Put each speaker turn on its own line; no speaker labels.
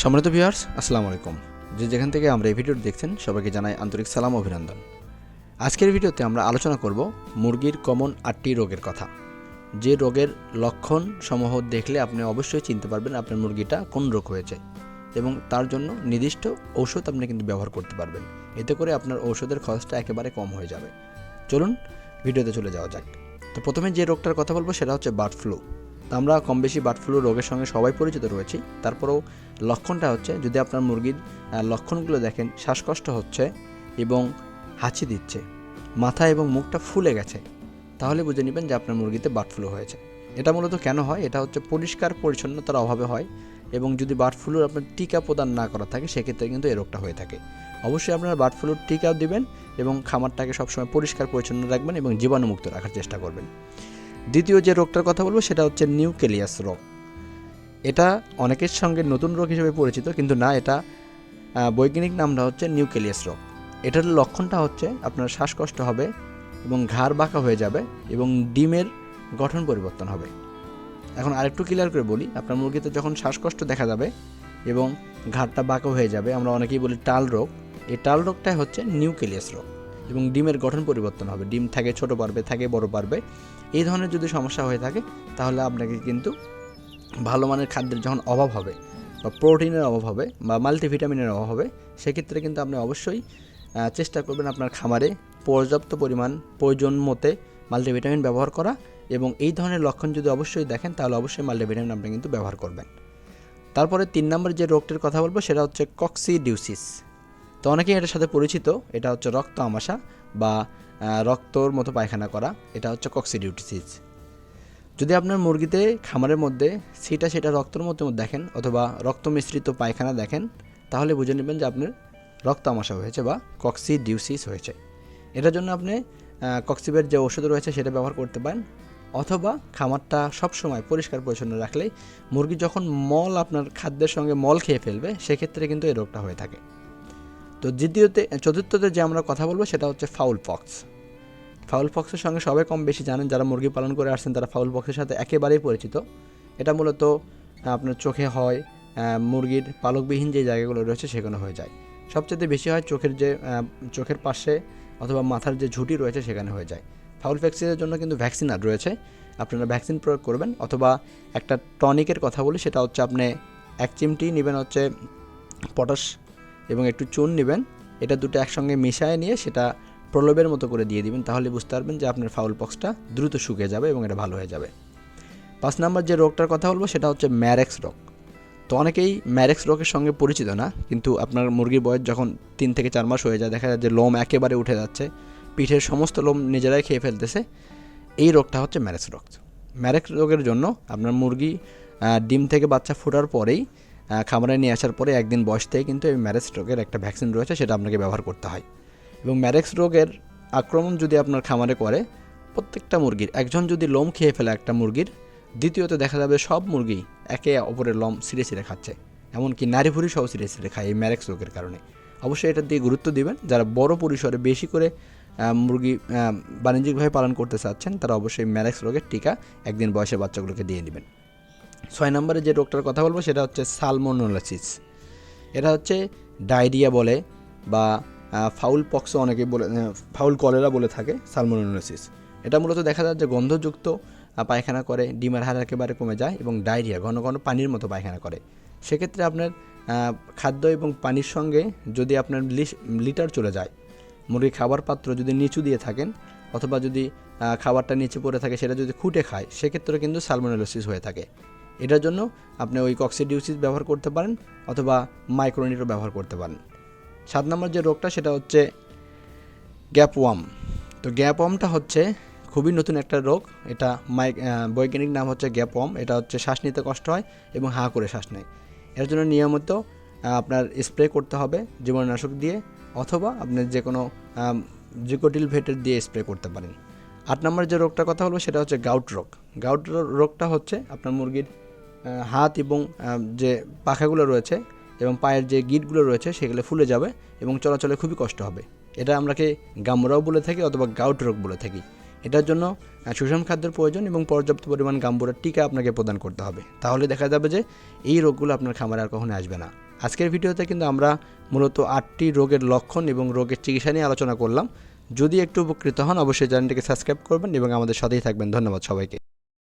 সম্মানিত ভিউয়ার্স আসসালামু আলাইকুম। যে যেখান থেকে আমরা এই ভিডিওটি দেখছেন, সবাইকে জানাই আন্তরিক সালাম অভিনন্দন। আজকের ভিডিওতে আমরা আলোচনা করব মুরগির কমন আটটি রোগের কথা। যে রোগের লক্ষণ সমূহ দেখলে আপনি অবশ্যই চিনতে পারবেন আপনার মুরগিটা কোন রোগ হয়েছে এবং তার জন্য নির্দিষ্ট ঔষধ আপনি কিন্তু ব্যবহার করতে পারবেন। এতে করে আপনার ঔষধের খরচটা একেবারে কম হয়ে যাবে। চলুন, ভিডিওতে চলে যাওয়া যাক। তো প্রথমে যে রোগটার কথা বলব সেটা হচ্ছে বার্ড ফ্লু আমরা কম বেশি বার্ড ফ্লু রোগের সঙ্গে সবাই পরিচিত রয়েছি। তারপরেও লক্ষণটা হচ্ছে, যদি আপনার মুরগির লক্ষণগুলো দেখেন, শ্বাসকষ্ট হচ্ছে এবং হাঁচি দিচ্ছে, মাথা এবং মুখটা ফুলে গেছে, তাহলে বুঝে নেবেন যে আপনার মুরগিতে বার্ড ফ্লু হয়েছে। এটা মূলত কেন হয়? এটা হচ্ছে পরিষ্কার, পরিচ্ছন্নতার অভাবে হয় এবং যদি বার্ড ফ্লুর আপনার টিকা প্রদান না করা থাকে, সেক্ষেত্রে কিন্তু এই রোগটা হয়ে থাকে। অবশ্যই আপনারা বার্ড ফ্লুর টিকাও দিবেন এবং খামারটাকে সবসময় পরিষ্কার, পরিচ্ছন্ন রাখবেন এবং জীবাণুমুক্ত রাখার চেষ্টা করবেন। দ্বিতীয় যে রোগটার কথা বলব সেটা হচ্ছে নিউকেলিয়াস রোগ। এটা অনেকের সঙ্গে নতুন রোগ হিসেবে পরিচিত, কিন্তু না, এটা বৈজ্ঞানিক নামটা হচ্ছে নিউকেলিয়াস রোগ। এটার লক্ষণটা হচ্ছে আপনার শ্বাসকষ্ট হবে এবং ঘাড় বাঁকা হয়ে যাবে এবং ডিমের গঠন পরিবর্তন হবে। এখন আরেকটু ক্লিয়ার করে বলি, আপনার মুরগিতে যখন শ্বাসকষ্ট দেখা যাবে এবং ঘাড়টা বাঁকা হয়ে যাবে, আমরা অনেকেই বলি টাল রোগ। এই টাল রোগটাই হচ্ছে নিউকেলিয়াস রোগ। এবং ডিমের গঠন পরিবর্তন হবে। ডিম থাকে ছোট পারবে, থাকে বড় পারবে। এই ধরনের যদি সমস্যা হয়ে থাকে, তাহলে আপনাকে কিন্তু ভালো মানের খাদ্যের যখন অভাব হবে, বা প্রোটিনের অভাব হবে, বা মাল্টিভিটামিনের অভাব হবে, সেক্ষেত্রে কিন্তু আপনি অবশ্যই চেষ্টা করবেন আপনার খামারে পর্যাপ্ত পরিমাণ প্রয়োজন মতে মাল্টিভিটামিন ব্যবহার করা এবং এই ধরনের লক্ষণ যদি অবশ্যই দেখেন, তাহলে অবশ্যই মাল্টিভিটামিন আপনি কিন্তু ব্যবহার করবেন। তারপরে তিন নম্বর যে রোগটির কথা বলব, সেটা হচ্ছে কক্সিডিউসিস তো অনেকেই এটার সাথে পরিচিত। এটা হচ্ছে রক্ত আমাশা বা রক্তর মতো পায়খানা করা। এটা হচ্ছে কক্সিডিউটিসিস যদি আপনার মুরগিতে খামারের মধ্যে সেটা সেটা রক্তর মতো দেখেন অথবা রক্ত মিশ্রিত পায়খানা দেখেন, তাহলে বুঝে নেবেন যে আপনার রক্ত আমাশা হয়েছে বা কক্সিডিউসিস হয়েছে। এটার জন্য আপনি কক্সিবের যে ওষুধ রয়েছে সেটা ব্যবহার করতে পারেন। অথবা খামারটা সবসময় পরিষ্কার পরিচ্ছন্ন রাখলেই মুরগি যখন মল আপনার খাদ্যের সঙ্গে মল খেয়ে ফেলবে, সেক্ষেত্রে কিন্তু এই রোগটা হয়ে থাকে। তো দ্বিতীয়তে, চতুর্থতে যে আমরা কথা বলব সেটা হচ্ছে ফাউল পক্স ফাউল পক্সের সঙ্গে সবাই কম বেশি জানেন, যারা মুরগি পালন করে আসছেন তারা ফাউল পক্সের সাথে একেবারেই পরিচিত। এটা মূলত আপনার চোখে হয় মুরগির পালকবিহীন যে জায়গাগুলো রয়েছে সেখানে হয়ে যায়। সবচেয়ে বেশি হয় চোখের যে চোখের পাশে অথবা মাথার যে ঝুঁটি রয়েছে সেখানে হয়ে যায়। ফাউল ভ্যাকসিনের জন্য কিন্তু ভ্যাকসিন আর রয়েছে। আপনারা ভ্যাকসিন প্রয়োগ করবেন, অথবা একটা টনিকের কথা বলি, সেটা হচ্ছে আপনি এক চিমটি নেবেন হচ্ছে পটাশ এবং একটু চুন নেবেন। এটা দুটো একসঙ্গে মিশিয়ে নিয়ে সেটা প্রলোভের মতো করে দিয়ে দিবেন, তাহলে বুঝতে পারবেন যে আপনার ফাউল পক্সটা দ্রুত শুকিয়ে যাবে এবং এটা ভালো হয়ে যাবে। পাঁচ নাম্বার যে রোগটার কথা বলব সেটা হচ্ছে ম্যারেক্স রোগ। তো অনেকেই ম্যারেক্স রোগের সঙ্গে পরিচিত না, কিন্তু আপনার মুরগির বয়স যখন তিন থেকে চার মাস হয়ে যায়, দেখা যায় যে লোম একেবারে উঠে যাচ্ছে, পিঠের সমস্ত লোম নিজেরাই খেয়ে ফেলতেছে। এই রোগটা হচ্ছে ম্যারেক্স রোগ। ম্যারেক্স রোগের জন্য আপনার মুরগি ডিম থেকে বাচ্চা ফোটার পরেই খামারে নিয়ে আসার পরে একদিন বয়স থেকে কিন্তু এই ম্যারেক্স রোগের একটা ভ্যাকসিন রয়েছে, সেটা আপনাকে ব্যবহার করতে হয়। এবং ম্যারেক্স রোগের আক্রমণ যদি আপনার খামারে করে, প্রত্যেকটা মুরগির, একজন যদি লোম খেয়ে ফেলে একটা মুরগির, দ্বিতীয়ত দেখা যাবে সব মুরগি একে অপরের লোম ছিঁড়ে ছিঁড়ে খাচ্ছে। এমনকি নারী ভুড়ি সহ ছিঁড়ে ছিঁড়ে খায় এই ম্যারেক্স রোগের কারণে। অবশ্যই এটার দিকে গুরুত্ব দিবেন। যারা বড় পরিসরে বেশি করে মুরগি বাণিজ্যিকভাবে পালন করতে চাচ্ছেন, তারা অবশ্যই ম্যারেক্স রোগের টিকা একদিন বয়সে বাচ্চাগুলোকে দিয়ে দিবেন। ছয় নম্বরে যে রোগটার কথা বলব সেটা হচ্ছে সালমোনোলাসিস। এটা হচ্ছে ডায়রিয়া বলে বা ফাউল পক্সও অনেকে বলে ফাউল কলেরা বলে থাকে সালমোনোলাসিস। এটা মূলত দেখা যায় যে গন্ধযুক্ত পায়খানা করে, ডিমের হার একেবারে কমে যায় এবং ডায়রিয়া, ঘন ঘন পানির মতো পায়খানা করে। সেক্ষেত্রে আপনার খাদ্য এবং পানির সঙ্গে যদি আপনার লিটার চলে যায়, মুরগি খাবার পাত্র যদি নিচু দিয়ে থাকেন অথবা যদি খাবারটা নিচে পড়ে থাকে সেটা যদি খুঁটে খায়, সেক্ষেত্রে কিন্তু সালমোনেলোসিস হয়ে থাকে। এটার জন্য আপনি ওই কক্সিডিউসিস ব্যবহার করতে পারেন অথবা মাইক্রোনিটও ব্যবহার করতে পারেন। সাত নম্বর যে রোগটা সেটা হচ্ছে গ্যাপ ওয়াম তো গ্যাপ ওয়ামটা হচ্ছে খুবই নতুন একটা রোগ। এটা মাই বৈজ্ঞানিক নাম হচ্ছে গ্যাপ ওয়াম এটা হচ্ছে শ্বাস নিতে কষ্ট হয় এবং হাঁ করে শ্বাস নেয়। এর জন্য নিয়মিত আপনার স্প্রে করতে হবে জীবাণুনাশক দিয়ে অথবা আপনি যে কোনো জিকোটিল ভেটের দিয়ে স্প্রে করতে পারেন। আট নম্বর যে রোগটার কথা বলব সেটা হচ্ছে গাউট রোগ। গাউট রোগটা হচ্ছে আপনার মুরগির হাত এবং যে পাখাগুলো রয়েছে এবং পায়ের যে গিটগুলো রয়েছে সেগুলো ফুলে যাবে এবং চলাচলে খুবই কষ্ট হবে। এটা আমরাকে গামরাও বলে থাকি অথবা গাউট রোগ বলে থাকি। এটার জন্য সুষম খাদ্যের প্রয়োজন এবং পর্যাপ্ত পরিমাণ গাম্বুরার টিকা আপনাকে প্রদান করতে হবে। তাহলে দেখা যাবে যে এই রোগগুলো আপনার খামারে আর কখনো আসবে না। আজকের ভিডিওতে কিন্তু আমরা মূলত আটটি রোগের লক্ষণ এবং রোগের চিকিৎসা নিয়ে আলোচনা করলাম। যদি একটু উপকৃত হন, অবশ্যই চ্যানেলটিকে সাবস্ক্রাইব করবেন এবং আমাদের সাথেই থাকবেন। ধন্যবাদ সবাইকে।